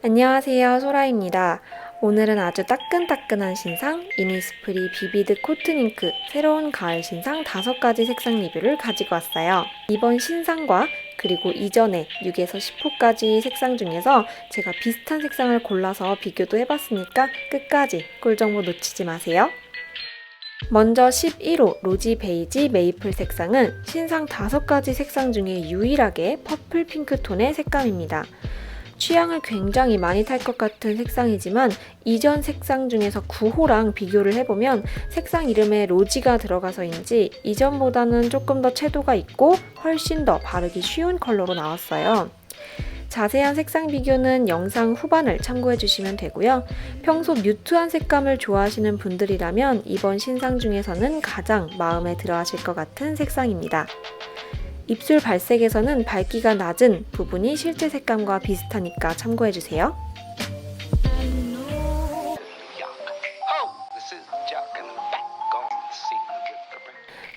안녕하세요. 소라입니다. 오늘은 아주 따끈따끈한 신상 이니스프리 비비드 코튼 잉크 새로운 가을 신상 다섯 가지 색상 리뷰를 가지고 왔어요. 이번 신상과 그리고 이전에 6에서 10호까지 색상 중에서 제가 비슷한 색상을 골라서 비교도 해봤으니까 끝까지 꿀정보 놓치지 마세요. 먼저 11호 로지 베이지 메이플 색상은 신상 다섯 가지 색상 중에 유일하게 퍼플 핑크 톤의 색감입니다. 취향을 굉장히 많이 탈 것 같은 색상이지만 이전 색상 중에서 9호랑 비교를 해보면 색상 이름에 로지가 들어가서인지 이전보다는 조금 더 채도가 있고 훨씬 더 바르기 쉬운 컬러로 나왔어요. 자세한 색상 비교는 영상 후반을 참고해 주시면 되고요. 평소 뮤트한 색감을 좋아하시는 분들이라면 이번 신상 중에서는 가장 마음에 들어 하실 것 같은 색상입니다. 입술 발색에서는 밝기가 낮은 부분이 실제 색감과 비슷하니까 참고해주세요.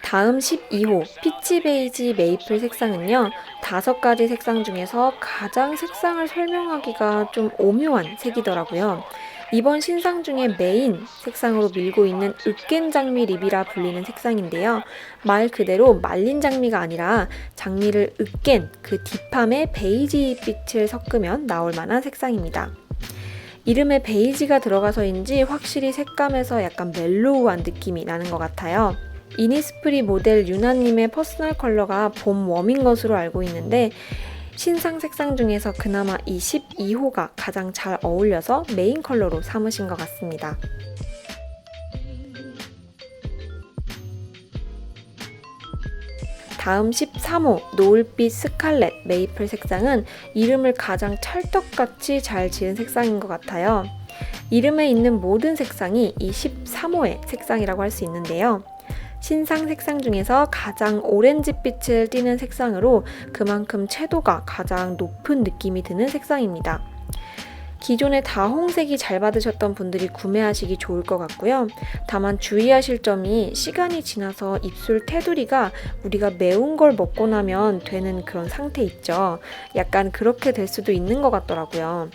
다음 12호 피치 베이지 메이플 색상은요. 다섯 가지 색상 중에서 가장 색상을 설명하기가 좀 오묘한 색이더라고요. 이번 신상 중에 메인 색상으로 밀고 있는 으깬 장미 립이라 불리는 색상인데요. 말 그대로 말린 장미가 아니라 장미를 으깬 그 딥함에 베이지 빛을 섞으면 나올 만한 색상입니다. 이름에 베이지가 들어가서인지 확실히 색감에서 약간 멜로우한 느낌이 나는 것 같아요. 이니스프리 모델 유나님의 퍼스널 컬러가 봄 웜인 것으로 알고 있는데 신상 색상 중에서 그나마 이 12호가 가장 잘 어울려서 메인 컬러로 삼으신 것 같습니다. 다음 13호 노을빛 스칼렛 메이플 색상은 이름을 가장 찰떡같이 잘 지은 색상인 것 같아요. 이름에 있는 모든 색상이 이 13호의 색상이라고 할 수 있는데요. 신상 색상 중에서 가장 오렌지빛을 띠는 색상으로 그만큼 채도가 가장 높은 느낌이 드는 색상입니다. 기존에 다홍색이 잘 받으셨던 분들이 구매하시기 좋을 것 같고요. 다만 주의하실 점이 시간이 지나서 입술 테두리가 우리가 매운 걸 먹고 나면 되는 그런 상태 있죠. 약간 그렇게 될 수도 있는 것 같더라고요.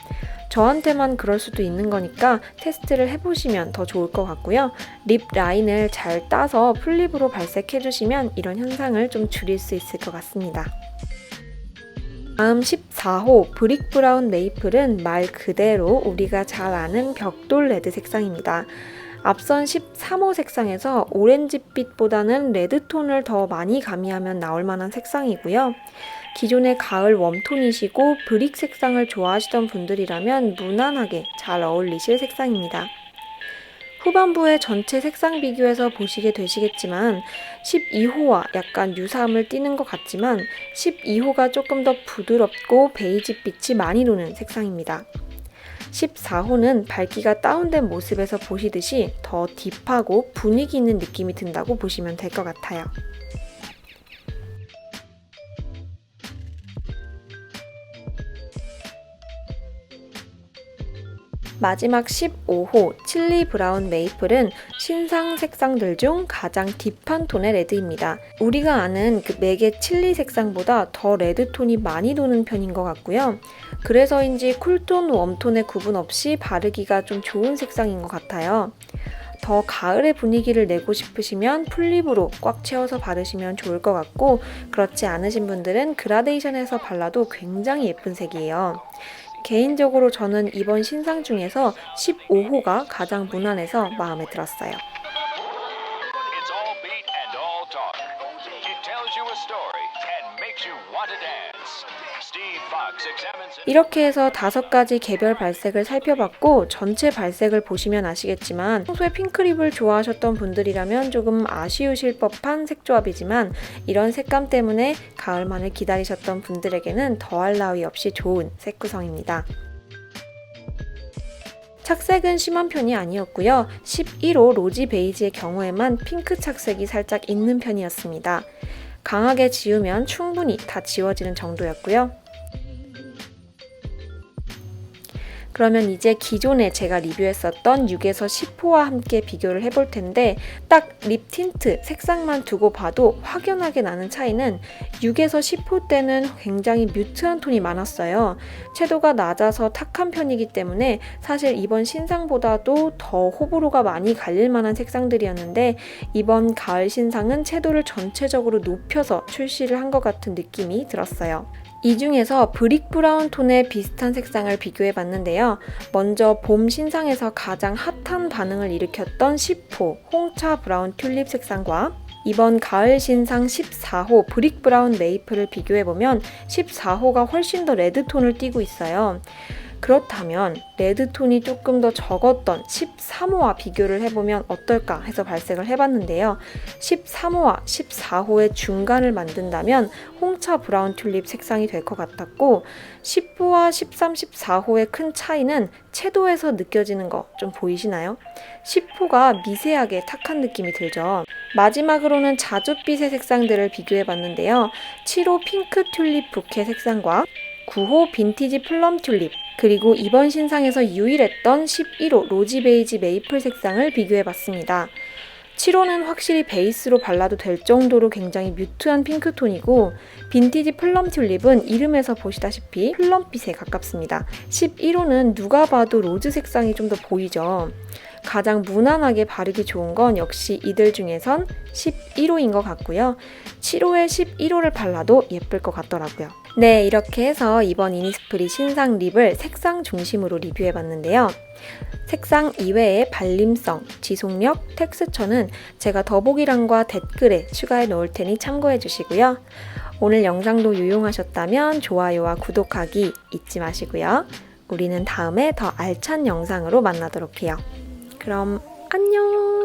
저한테만 그럴 수도 있는 거니까 테스트를 해보시면 더 좋을 것 같고요. 립 라인을 잘 따서 풀립으로 발색해주시면 이런 현상을 좀 줄일 수 있을 것 같습니다. 다음 14호 브릭 브라운 메이플은 말 그대로 우리가 잘 아는 벽돌 레드 색상입니다. 앞선 13호 색상에서 오렌지빛보다는 레드톤을 더 많이 가미하면 나올 만한 색상이고요. 기존의 가을 웜톤이시고 브릭 색상을 좋아하시던 분들이라면 무난하게 잘 어울리실 색상입니다. 후반부의 전체 색상 비교에서 보시게 되시겠지만 12호와 약간 유사함을 띠는 것 같지만 12호가 조금 더 부드럽고 베이지빛이 많이 도는 색상입니다. 14호는 밝기가 다운된 모습에서 보시듯이 더 딥하고 분위기 있는 느낌이 든다고 보시면 될 것 같아요. 마지막 15호 칠리 브라운 메이플은 신상 색상들 중 가장 딥한 톤의 레드입니다. 우리가 아는 그 맥의 칠리 색상보다 더 레드 톤이 많이 도는 편인 것 같고요. 그래서인지 쿨톤, 웜톤의 구분 없이 바르기가 좀 좋은 색상인 것 같아요. 더 가을의 분위기를 내고 싶으시면 풀립으로 꽉 채워서 바르시면 좋을 것 같고 그렇지 않으신 분들은 그라데이션해서 발라도 굉장히 예쁜 색이에요. 개인적으로 저는 이번 신상 중에서 15호가 가장 무난해서 마음에 들었어요. 이렇게 해서 다섯 가지 개별 발색을 살펴봤고 전체 발색을 보시면 아시겠지만 평소에 핑크립을 좋아하셨던 분들이라면 조금 아쉬우실 법한 색조합이지만 이런 색감 때문에 가을만을 기다리셨던 분들에게는 더할 나위 없이 좋은 색 구성입니다. 착색은 심한 편이 아니었고요. 11호 로지 베이지의 경우에만 핑크 착색이 살짝 있는 편이었습니다. 강하게 지우면 충분히 다 지워지는 정도였고요. 그러면 이제 기존에 제가 리뷰했었던 6에서 10호와 함께 비교를 해볼 텐데 딱 립 틴트 색상만 두고 봐도 확연하게 나는 차이는 6에서 10호 때는 굉장히 뮤트한 톤이 많았어요. 채도가 낮아서 탁한 편이기 때문에 사실 이번 신상보다도 더 호불호가 많이 갈릴 만한 색상들이었는데 이번 가을 신상은 채도를 전체적으로 높여서 출시를 한 것 같은 느낌이 들었어요. 이 중에서 브릭 브라운 톤의 비슷한 색상을 비교해 봤는데요. 먼저 봄 신상에서 가장 핫한 반응을 일으켰던 10호 홍차 브라운 튤립 색상과 이번 가을 신상 14호 브릭 브라운 메이플을 비교해 보면 14호가 훨씬 더 레드톤을 띠고 있어요. 그렇다면 레드톤이 조금 더 적었던 13호와 비교를 해보면 어떨까 해서 발색을 해봤는데요. 13호와 14호의 중간을 만든다면 홍차 브라운 튤립 색상이 될 것 같았고 10호와 13, 14호의 큰 차이는 채도에서 느껴지는 거 좀 보이시나요? 10호가 미세하게 탁한 느낌이 들죠. 마지막으로는 자줏빛의 색상들을 비교해 봤는데요. 7호 핑크 튤립 부케 색상과 9호 빈티지 플럼 튤립, 그리고 이번 신상에서 유일했던 11호 로지 베이지 메이플 색상을 비교해 봤습니다. 7호는 확실히 베이스로 발라도 될 정도로 굉장히 뮤트한 핑크톤이고 빈티지 플럼 튤립은 이름에서 보시다시피 플럼빛에 가깝습니다. 11호는 누가 봐도 로즈 색상이 좀 더 보이죠. 가장 무난하게 바르기 좋은 건 역시 이들 중에선 11호인 것 같고요. 7호에 11호를 발라도 예쁠 것 같더라고요. 네, 이렇게 해서 이번 이니스프리 신상 립을 색상 중심으로 리뷰해 봤는데요. 색상 이외의 발림성, 지속력, 텍스처는 제가 더보기란과 댓글에 추가해 놓을 테니 참고해 주시고요. 오늘 영상도 유용하셨다면 좋아요와 구독하기 잊지 마시고요. 우리는 다음에 더 알찬 영상으로 만나도록 해요. 그럼 안녕!